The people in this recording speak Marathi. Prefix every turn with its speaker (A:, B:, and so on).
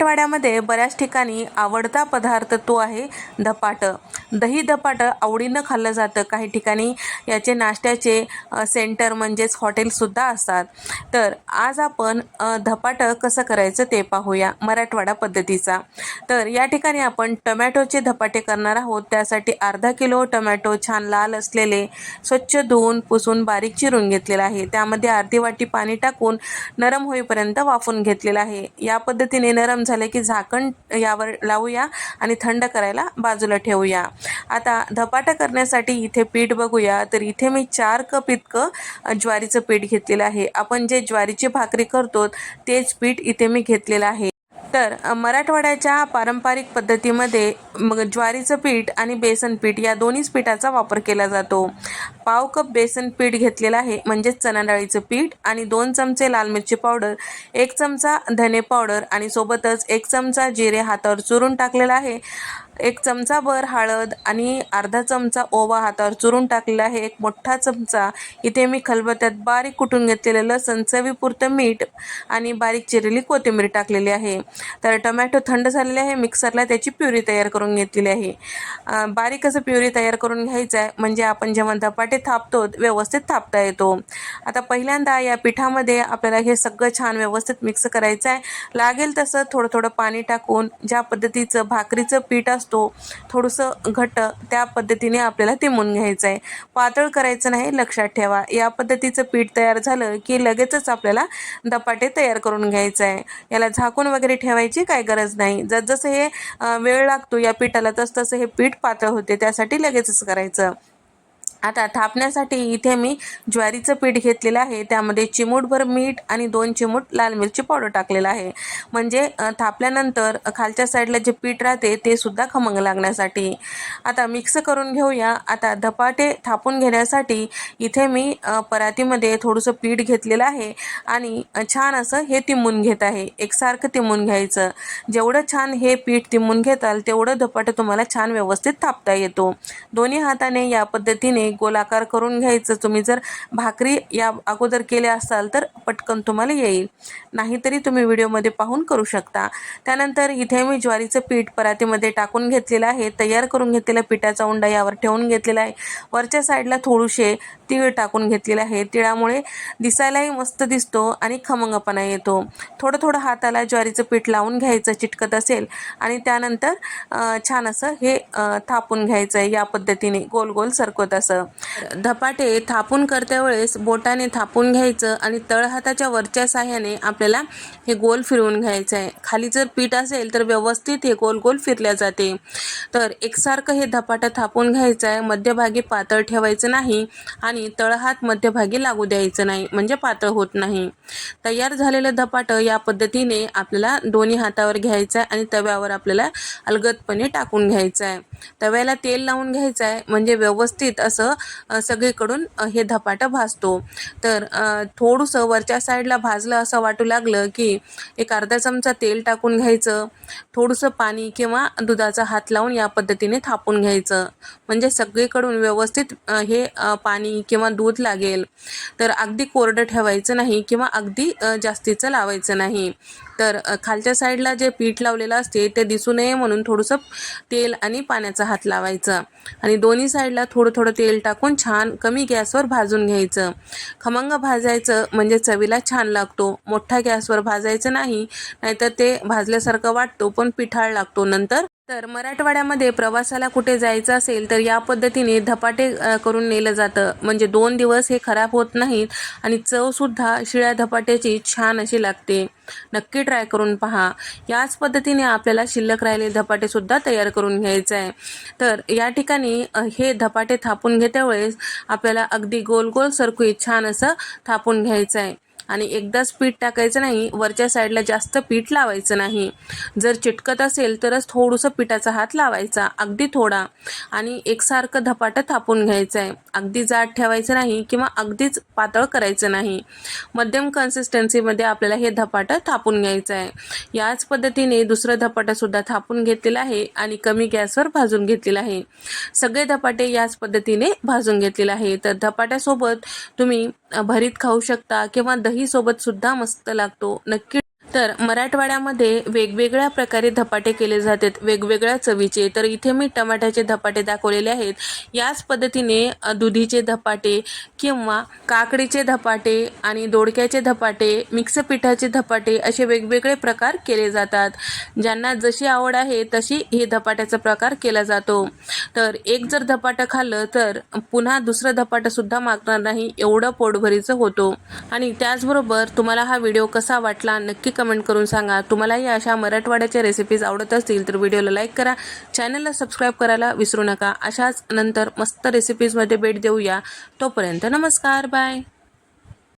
A: मराठवाड्यामध्ये बऱ्याच ठिकाणी आवडता पदार्थ तो आहे धपाटं. दही धपाटं आवडीनं खाल्लं जातं. काही ठिकाणी याचे नाश्त्याचे सेंटर म्हणजेच हॉटेलसुद्धा असतात. तर आज आपण धपाटं कसं करायचं ते पाहूया मराठवाडा पद्धतीचा. तर या ठिकाणी आपण टमॅटोचे धपाटे करणार आहोत. त्यासाठी अर्धा किलो टमॅटो छान लाल असलेले स्वच्छ धुवून पुसून बारीक चिरून घेतलेलं आहे. त्यामध्ये अर्धी वाटी पाणी टाकून नरम होईपर्यंत वाफून घेतलेलं आहे. या पद्धतीने नरम झाले की झाकण यावर लावूया आणि थंड करायला बाजूला ठेवूया. आता धपाटा करण्यासाठी इथे पीठ बघूया. तर इथे मी चार कप इतकं ज्वारीचं पीठ घेतलेलं आहे. आपण जे ज्वारीची भाकरी करतो तेच पीठ इथे मी घेतलेलं आहे. तर मराठवाड्याच्या पारंपरिक पद्धतीमध्ये मग ज्वारीचं पीठ आणि बेसन पीठ या दोन्हीच पीठाचा वापर केला जातो. पाव कप बेसन पीठ घेतलेलं आहे म्हणजेच चणा डाळीचं पीठ आणि दोन चमचे लाल मिरची पावडर एक चमचा धने पावडर आणि सोबतच एक चमचा जिरे हातावर चुरून टाकलेला आहे. एक चमचाभर हळद आणि अर्धा चमचा ओवा हातावर चुरून टाकलेला आहे. एक मोठा चमचा. इथे मी खलबत्त्यात बारीक कुटून घेतलेलं लसण चवीपुरतं मीठ आणि बारीक चिरलेली कोथिंबीर टाकलेली आहे. तर टमॅटो थंड झालेले आहे. मिक्सरला त्याची प्युरी तयार करून घेतलेली आहे. बारीक असं प्युरी तयार करून घ्यायचं आहे. म्हणजे आपण जेव्हा धपाटे थापतो व्यवस्थित थापता येतो. आता पहिल्यांदा या पिठामध्ये आपल्याला हे सगळं छान व्यवस्थित मिक्स करायचं आहे. लागेल तसं थोडं थोडं पाणी टाकून ज्या पद्धतीचं भाकरीचं पीठ असतो थोडंसं घट्ट त्या पद्धतीने आपल्याला तिमून घ्यायचं आहे पातळ करायचं नाही लक्षात ठेवा. या पद्धतीचं पीठ तयार झालं की लगेचच आपल्याला दपाटे तयार करून घ्यायचं आहे याला झाकून वगैरे ठेवायची काय गरज नाही. जसजसं हे वेळ लागतो या पिठाला तसतसं हे पीठ पातळ होते त्यासाठी लगेचच करायचं. आता थापण्यासाठी इथे मी ज्वारीचं पीठ घेतलेलं आहे. त्यामध्ये चिमूटभर मीठ आणि दोन चिमूट लाल मिरची पावडर टाकलेलं आहे. म्हणजे थापल्यानंतर खालच्या साईडला जे पीठ राहते ते सुद्धा खमंग लागण्यासाठी. आता मिक्स करून घेऊया. आता धपाटे थापून घेण्यासाठी इथे मी परातीमध्ये थोडंसं पीठ घेतलेलं आहे आणि छान असं हे तिमून घेत आहे. एकसारखं तिमून घ्यायचं. जेवढं छान हे पीठ तिमून घेताल तेवढं धपाटे तुम्हाला छान व्यवस्थित थापता येतो. दोन्ही हाताने या पद्धतीने गोलाकार करून घ्यायचं. तुम्ही जर भाकरी या अगोदर केल्या असाल तर पटकन तुम्हाला येईल. नाहीतरी तुम्ही व्हिडिओमध्ये पाहून करू शकता. त्यानंतर इथे मी ज्वारीचं पीठ परातीमध्ये टाकून घेतलेलं आहे. तयार करून घेतलेल्या पिठाचा उंडा यावर ठेवून घेतलेला आहे. वरच्या साईडला थोडूसे तीळ टाकून घेतलेलं आहे. तिळामुळे दिसायलाही मस्त दिसतो आणि खमंगपणा येतो. थोडं थोडं हाताला ज्वारीचं पीठ लावून घ्यायचं चिटकत असेल आणि त्यानंतर छान असं हे थापून घ्यायचं आहे या पद्धतीने गोल गोल सरकवत असं धपाटे थापून करत्या वेळेस बोटाने थापून घ्यायचं आणि तळहाताच्या वरच्या साह्याने आपल्याला हे गोल फिरवून घ्यायचं आहे. खाली जर पीठ असेल तर व्यवस्थित हे गोल गोल फिरल्या जाते. तर एकसारखं हे धपाटं थापून घ्यायचं आहे. मध्यभागी पातळ ठेवायचं नाही आणि तळहात मध्यभागी लागू द्यायचं नाही म्हणजे पातळ होत नाही. तयार झालेलं धपाटं या पद्धतीने आपल्याला दोन्ही हातावर घ्यायचं आहे आणि तव्यावर आपल्याला अलगदपणे टाकून घ्यायचं आहे. तव्याला तेल लावून घ्यायचं आहे म्हणजे व्यवस्थित असं सगळीकडून हे धपाटं भाजतो. तर थोडंसं वरच्या साईडला भाजलं असं वाटू लागलं की एक अर्धा चमचा तेल टाकून घ्यायचं. थोडंसं पाणी किंवा दुधाचा हात लावून या पद्धतीने थापून घ्यायचं. म्हणजे सगळीकडून व्यवस्थित हे पाणी किंवा दूध लागेल. तर अगदी कोरडं ठेवायचं नाही किंवा अगदी जास्तीचं लावायचं नाही. तर खालच्या साईडला जे पीठ लावलेलं असते ते दिसू नये म्हणून थोडंसं तेल आणि पाण्याचा हात लावायचा. आणि दोन्ही साईडला थोडं थोडं तेल टाकून छान कमी गॅसवर भाजून घ्यायचं. खमंग भाजायचं म्हणजे चवीला छान लागतो. मोठ्या गॅसवर भाजायचं नाही नाहीतर ते भाजल्यासारखं वाटतो पण पिठाळ लागतो. नंतर तर मराठवाड्यामध्ये प्रवासाला कुठे जायचं असेल तर या पद्धतीने धपाटे करून नेलं जातं. म्हणजे दोन दिवस हे खराब होत नाहीत आणि चवसुद्धा शिळ्या धपाट्याची छान अशी लागते. नक्की ट्राय करून पहा. याच पद्धतीने आपल्याला शिल्लक राहिले धपाटेसुद्धा तयार करून घ्यायचं आहे. तर या ठिकाणी हे धपाटे थापून घेत्या वेळेस आपल्याला अगदी गोल गोल सरकुईत छान असं थापून घ्यायचं आहे. आणि एकदाच पीठ टाकायचं नाही वरच्या साईडला जास्त पीठ लावायचं नाही. जर चिटकत असेल तरच थोडंसं पिठाचा हात लावायचा अगदी थोडा. आणि एकसारखं धपाटं थापून घ्यायचं आहे अगदी जाड ठेवायचं नाही किंवा अगदीच पातळ करायचं नाही. मध्यम कन्सिस्टन्सीमध्ये आपल्याला हे धपाटं थापून घ्यायचं आहे याच पद्धतीने दुसरं धपाटंसुद्धा थापून घेतलेलं आहे आणि कमी गॅसवर भाजून घेतलेलं आहे. सगळे धपाटे याच पद्धतीने भाजून घेतलेले आहे. तर धपाट्यासोबत तुम्ही भरीत खाऊ शकता किंवा दही सोबत सुद्धा मस्त लागतो. नक्की तर मराठवाड्यामध्ये वेगवेगळ्या प्रकारे धपाटे केले जातात वेगवेगळ्या चवीचे. तर इथे मी टमाट्याचे धपाटे दाखवलेले आहेत. याच पद्धतीने दुधीचे धपाटे किंवा काकडीचे धपाटे आणि दोडक्याचे धपाटे मिक्स पिठाचे धपाटे असे वेगवेगळे प्रकार केले जातात. ज्यांना जशी आवड आहे तशी हे धपाट्याचा प्रकार केला जातो. तर एक जर धपाटं खाल्लं तर पुन्हा दुसरं धपाटंसुद्धा मागणार नाही एवढं पोटभरीचं होतो. आणि त्याचबरोबर तुम्हाला हा व्हिडिओ कसा वाटला नक्की कमेंट करून सांगा. तुम्हालाही अशा मराठवाड्याच्या रेसिपीज आवडत असतील तर व्हिडिओला लाईक करा. चॅनलला सबस्क्राईब करायला विसरू नका. अशाच नंतर मस्त रेसिपीजमध्ये भेट देऊया. तोपर्यंत नमस्कार. बाय